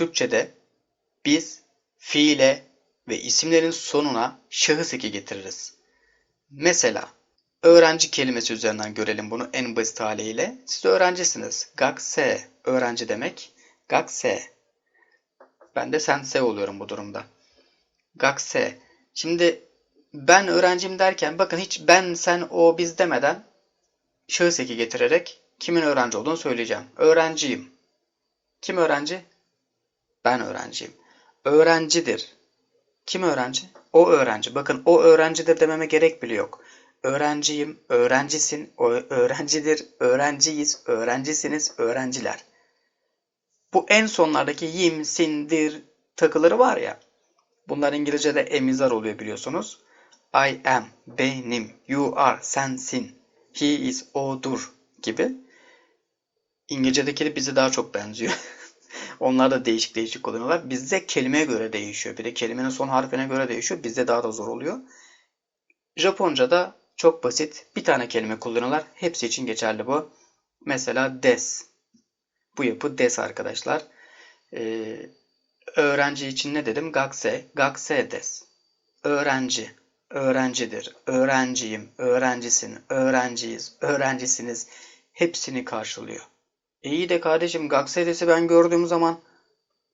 Türkçe'de biz fiile ve isimlerin sonuna şahıs eki getiririz. Mesela öğrenci kelimesi üzerinden görelim bunu en basit haliyle. Siz öğrencisiniz. Gakse öğrenci demek. Gakse. Ben de sense oluyorum bu durumda. Gakse. Şimdi ben öğrencim derken bakın hiç ben, sen, o, biz demeden şahıs eki getirerek kimin öğrenci olduğunu söyleyeceğim. Öğrenciyim. Kim öğrenci? Ben öğrenciyim. Öğrencidir. Kim öğrenci? O öğrenci. Bakın o öğrencidir dememe gerek bile yok. Öğrenciyim, öğrencisin, öğrencidir, öğrenciyiz, öğrencisiniz, öğrenciler. Bu en sonlardaki yim, sindir takıları var ya. Bunlar İngilizce'de emizar oluyor biliyorsunuz. I am, benim, you are, sensin, he is, odur gibi. İngilizce'deki bize daha çok benziyor. Onlar da değişik değişik kullanıyorlar. Bizde kelimeye göre değişiyor. Bir de kelimenin son harfine göre değişiyor. Bizde daha da zor oluyor. Japonca'da çok basit. Bir tane kelime kullanıyorlar. Hepsi için geçerli bu. Mesela des. Bu yapı des arkadaşlar. Ee, öğrenci için ne dedim? Gakse. Gakse des. Öğrenci. Öğrencidir. Öğrenciyim. Öğrencisin. Öğrenciyiz. Öğrencisiniz. Hepsini karşılıyor. İyi de kardeşim Gaksedes'i ben gördüğüm zaman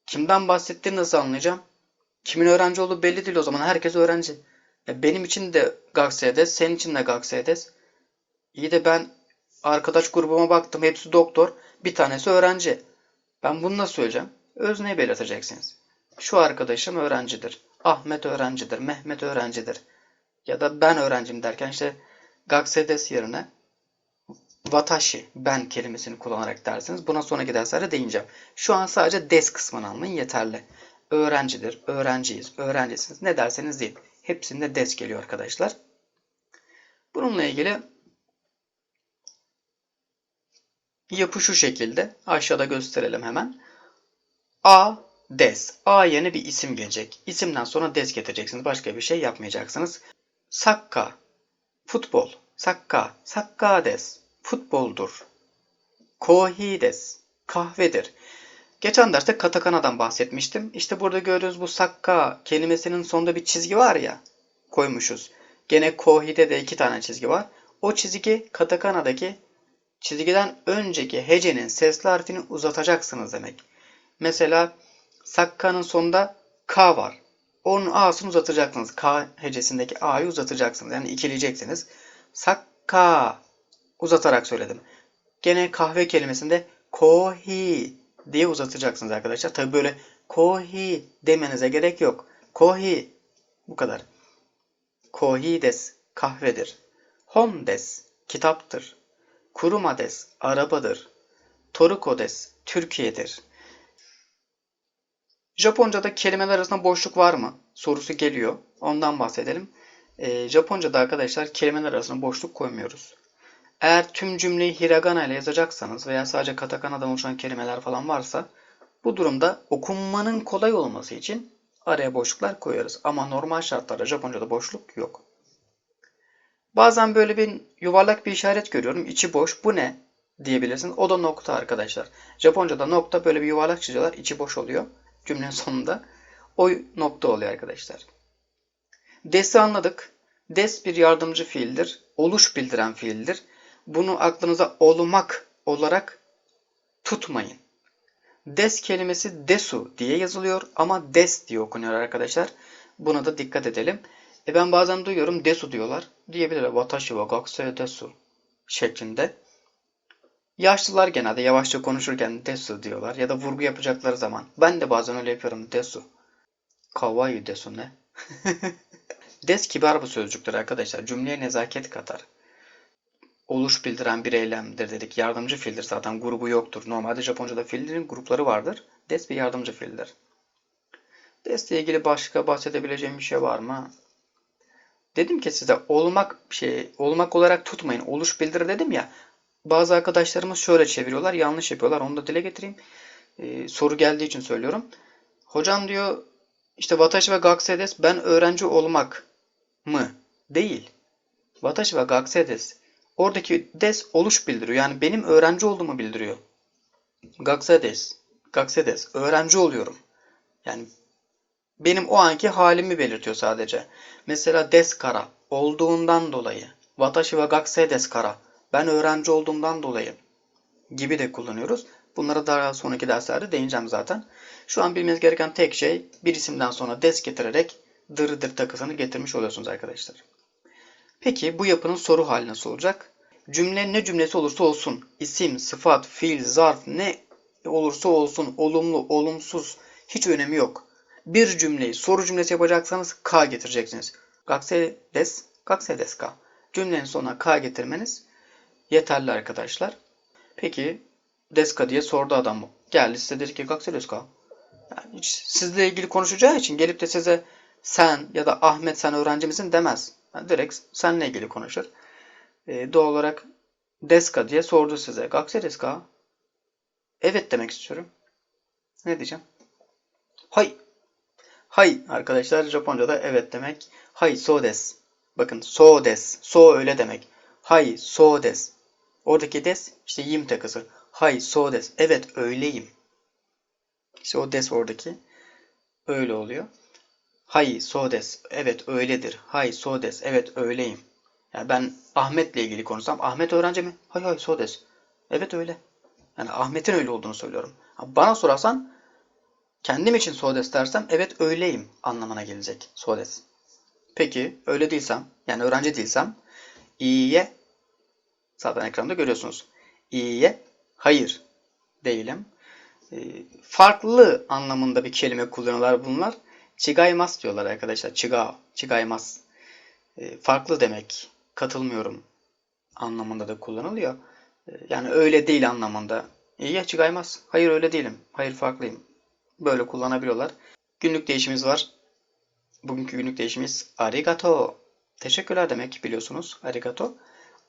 kimden bahsettiğini nasıl anlayacağım? Kimin öğrenci olduğu belli değil o zaman. Herkes öğrenci. E benim için de Gaksedes, senin için de Gaksedes. İyi de ben arkadaş grubuma baktım. Hepsi doktor. Bir tanesi öğrenci. Ben bunu nasıl söyleyeceğim? Özneyi belirteceksiniz. Şu arkadaşım öğrencidir. Ahmet öğrencidir. Mehmet öğrencidir. Ya da ben öğrencim derken işte Gaksedes yerine watashi, ben kelimesini kullanarak dersiniz. Buna sonraki derslerde değineceğim. Şu an sadece des kısmını anlayın yeterli. Öğrencidir, öğrenciyiz, öğrencisiniz. Ne derseniz deyin. Hepsinde des geliyor arkadaşlar. Bununla ilgili yapı şu şekilde. Aşağıda gösterelim hemen. A, des. A yerine bir isim gelecek. İsimden sonra des getireceksiniz. Başka bir şey yapmayacaksınız. Sakka, futbol. Sakka, sakka des futboldur. Kohi des. Kahvedir. Geçen derste katakanadan bahsetmiştim. İşte burada gördüğünüz bu sakka kelimesinin sonunda bir çizgi var ya koymuşuz. Gene kohi'de de iki tane çizgi var. O çizgi katakanadaki çizgiden önceki hecenin sesli harfini uzatacaksınız demek. Mesela sakka'nın sonunda k var. Onun a'sını uzatacaksınız. K hecesindeki a'yı uzatacaksınız. Yani ikileyeceksiniz. Sakka uzatarak söyledim. Gene kahve kelimesinde kohi diye uzatacaksınız arkadaşlar. Tabi böyle kohi demenize gerek yok. Kohi bu kadar. Kohi des kahvedir. Hon des kitaptır. Kuruma des arabadır. Toruko des Türkiye'dir. Japonca'da kelimeler arasında boşluk var mı? Sorusu geliyor. Ondan bahsedelim. E, Japonca'da arkadaşlar kelimeler arasında boşluk koymuyoruz. Eğer tüm cümleyi hiragana ile yazacaksanız veya sadece katakanadan oluşan kelimeler falan varsa bu durumda okunmanın kolay olması için araya boşluklar koyarız. Ama normal şartlarda Japonca'da boşluk yok. Bazen böyle bir yuvarlak bir işaret görüyorum. İçi boş. Bu ne? diyebilirsiniz. O da nokta arkadaşlar. Japonca'da nokta böyle bir yuvarlak çiziyorlar. İçi boş oluyor. Cümlenin sonunda. O nokta oluyor arkadaşlar. Des'i anladık. Des bir yardımcı fiildir. Oluş bildiren fiildir. Bunu aklınıza olmak olarak tutmayın. Des kelimesi desu diye yazılıyor ama des diye okunuyor arkadaşlar. Buna da dikkat edelim. E ben bazen duyuyorum desu diyorlar. Diyebilirler. Watashi wa gakusei desu şeklinde. Yaşlılar genelde yavaşça konuşurken desu diyorlar ya da vurgu yapacakları zaman. Ben de bazen öyle yapıyorum desu. Kawaii desu ne? Des kibar bu sözcüktür arkadaşlar. Cümleye nezaket katar oluş bildiren bir eylemdir dedik. Yardımcı fiildir zaten. Grubu yoktur. Normalde Japonca'da fiillerin grupları vardır. Des bir yardımcı fiildir. Des ile ilgili başka bahsedebileceğim bir şey var mı? Dedim ki size olmak şey olmak olarak tutmayın. Oluş bildirir dedim ya. Bazı arkadaşlarımız şöyle çeviriyorlar. Yanlış yapıyorlar. Onu da dile getireyim. Ee, soru geldiği için söylüyorum. Hocam diyor işte Watashi ve Gaksedes ben öğrenci olmak mı? Değil. Watashi ve Gaksedes Oradaki des oluş bildiriyor. Yani benim öğrenci olduğumu bildiriyor. Gaksa des. Gaksedes. Öğrenci oluyorum. Yani benim o anki halimi belirtiyor sadece. Mesela deskara olduğundan dolayı. Watashi wa gakusei deskara. Ben öğrenci olduğumdan dolayı gibi de kullanıyoruz. Bunlara daha sonraki derslerde değineceğim zaten. Şu an bilmeniz gereken tek şey bir isimden sonra des getirerek dır dır takısını getirmiş oluyorsunuz arkadaşlar. Peki bu yapının soru hali nasıl olacak? Cümle ne cümlesi olursa olsun, isim, sıfat, fiil, zarf ne olursa olsun, olumlu, olumsuz hiç önemi yok. Bir cümleyi soru cümlesi yapacaksanız K getireceksiniz. Gakse des, K. Cümlenin sonuna K getirmeniz yeterli arkadaşlar. Peki Deska diye sordu adam. Geldi size dedi ki Gakse Deska. Yani hiç sizle ilgili konuşacağı için gelip de size sen ya da Ahmet sen öğrenci misin demez. Yani direkt seninle ilgili konuşur. Ee, doğal olarak Deska diye sordu size. Gakse Deska. Evet demek istiyorum. Ne diyeceğim? Hay. Hay arkadaşlar Japonca'da evet demek. Hay so des. Bakın so des. So öyle demek. Hay so des. Oradaki des işte yim takısı. Hay so des. Evet öyleyim. İşte o des oradaki. Öyle oluyor. Hay so des. Evet öyledir. Hay so des. Evet öyleyim. Yani ben Ahmet'le ilgili konuşsam Ahmet öğrenci mi? Hay hay so des. Evet öyle. Yani Ahmet'in öyle olduğunu söylüyorum. Bana sorarsan kendim için sodes dersem evet öyleyim anlamına gelecek sodes. Peki öyle değilsem yani öğrenci değilsem iyiye zaten ekranda görüyorsunuz. İyiye hayır değilim. E, farklı anlamında bir kelime kullanıyorlar bunlar. Çigaymas diyorlar arkadaşlar. Çiga, çigaymas. E, farklı demek. Katılmıyorum anlamında da kullanılıyor. E, yani öyle değil anlamında. İyiye çigaymas. Hayır öyle değilim. Hayır farklıyım. Böyle kullanabiliyorlar. Günlük değişimiz var. Bugünkü günlük değişimimiz arigato. Teşekkürler demek biliyorsunuz. Arigato.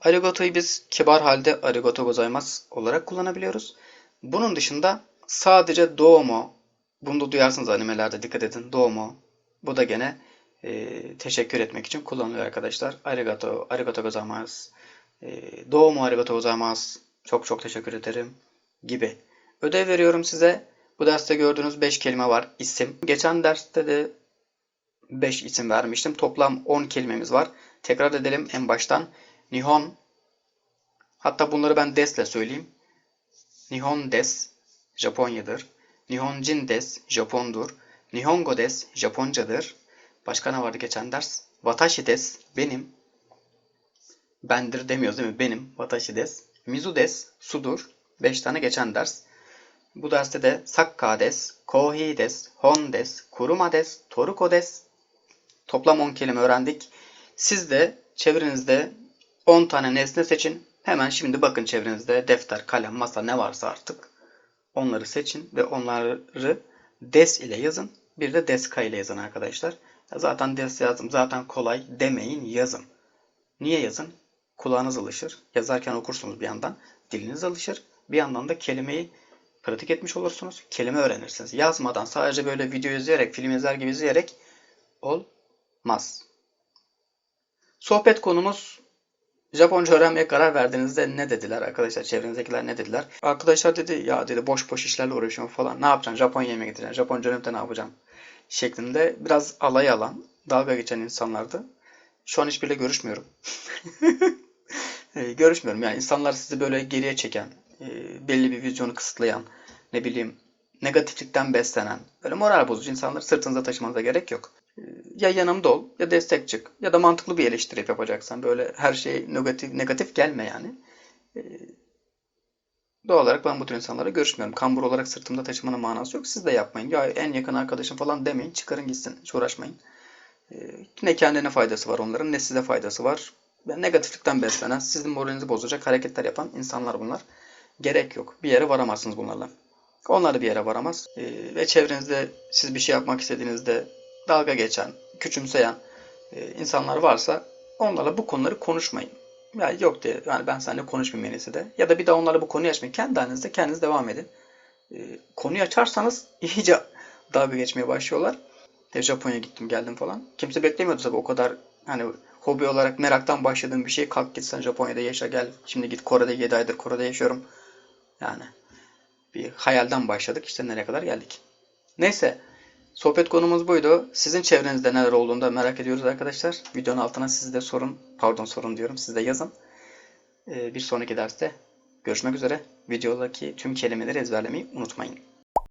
Arigato'yu biz kibar halde arigato gozaimasu olarak kullanabiliyoruz. Bunun dışında sadece domo, bunu da duyarsınız animelerde dikkat edin. Domo. Bu da gene e, teşekkür etmek için kullanılıyor arkadaşlar. Arigato, arigato gozaimasu. E, domo arigato gozaimasu. Çok çok teşekkür ederim gibi. Ödev veriyorum size. Bu derste gördüğünüz 5 kelime var. İsim. Geçen derste de 5 isim vermiştim. Toplam 10 kelimemiz var. Tekrar edelim en baştan. Nihon. Hatta bunları ben desle söyleyeyim. Nihon des. Japonya'dır. Nihonjin des. Japondur. Nihongo des. Japoncadır. Başka ne vardı geçen ders? Watashi des. Benim. Bendir demiyoruz değil mi? Benim. Watashi des. Mizu des. Sudur. 5 tane geçen ders. Bu derste de sakka des, kohi des, hon des, kuruma des, toruko des. Toplam 10 kelime öğrendik. Siz de çevrenizde 10 tane nesne seçin. Hemen şimdi bakın çevrenizde defter, kalem, masa ne varsa artık. Onları seçin ve onları des ile yazın. Bir de deska ile yazın arkadaşlar. Zaten des yazdım. Zaten kolay demeyin yazın. Niye yazın? Kulağınız alışır. Yazarken okursunuz bir yandan. Diliniz alışır. Bir yandan da kelimeyi pratik etmiş olursunuz. Kelime öğrenirsiniz. Yazmadan sadece böyle video izleyerek, film izler gibi izleyerek olmaz. Sohbet konumuz Japonca öğrenmeye karar verdiğinizde ne dediler arkadaşlar? Çevrenizdekiler ne dediler? Arkadaşlar dedi ya dedi boş boş işlerle uğraşıyorum falan. Ne yapacaksın? Japonya'ya mı gideceksin? Japonca öğrenip ne yapacağım? Şeklinde biraz alay alan, dalga geçen insanlardı. Şu an hiçbiriyle görüşmüyorum. görüşmüyorum yani insanlar sizi böyle geriye çeken, belli bir vizyonu kısıtlayan, ne bileyim negatiflikten beslenen, böyle moral bozucu insanları sırtınıza taşımanıza gerek yok. Ya yanımda ol, ya destek çık, ya da mantıklı bir eleştiri yapacaksan. Böyle her şey negatif negatif gelme yani. Doğal olarak ben bu tür insanlara görüşmüyorum. Kambur olarak sırtımda taşımanın manası yok. Siz de yapmayın. Ya en yakın arkadaşım falan demeyin. Çıkarın gitsin. Hiç uğraşmayın. Ne kendine faydası var onların ne size faydası var. Yani negatiflikten beslenen, sizin moralinizi bozacak hareketler yapan insanlar bunlar. Gerek yok. Bir yere varamazsınız bunlarla. Onlar da bir yere varamaz. Ee, ve çevrenizde siz bir şey yapmak istediğinizde dalga geçen, küçümseyen e, insanlar varsa onlarla bu konuları konuşmayın. Yani yok diye yani ben seninle konuşmayayım en iyisi de. Ya da bir daha onlarla bu konuyu açmayın. Kendi halinizde kendiniz devam edin. E, konuyu açarsanız iyice dalga geçmeye başlıyorlar. E, Japonya'ya gittim geldim falan. Kimse beklemiyordu tabii o kadar hani hobi olarak meraktan başladığım bir şey kalk git sen Japonya'da yaşa gel. Şimdi git Kore'de 7 aydır Kore'de yaşıyorum. Yani bir hayalden başladık. İşte nereye kadar geldik. Neyse. Sohbet konumuz buydu. Sizin çevrenizde neler olduğunu da merak ediyoruz arkadaşlar. Videonun altına siz de sorun. Pardon sorun diyorum. Siz de yazın. Ee, bir sonraki derste görüşmek üzere. Videodaki tüm kelimeleri ezberlemeyi unutmayın.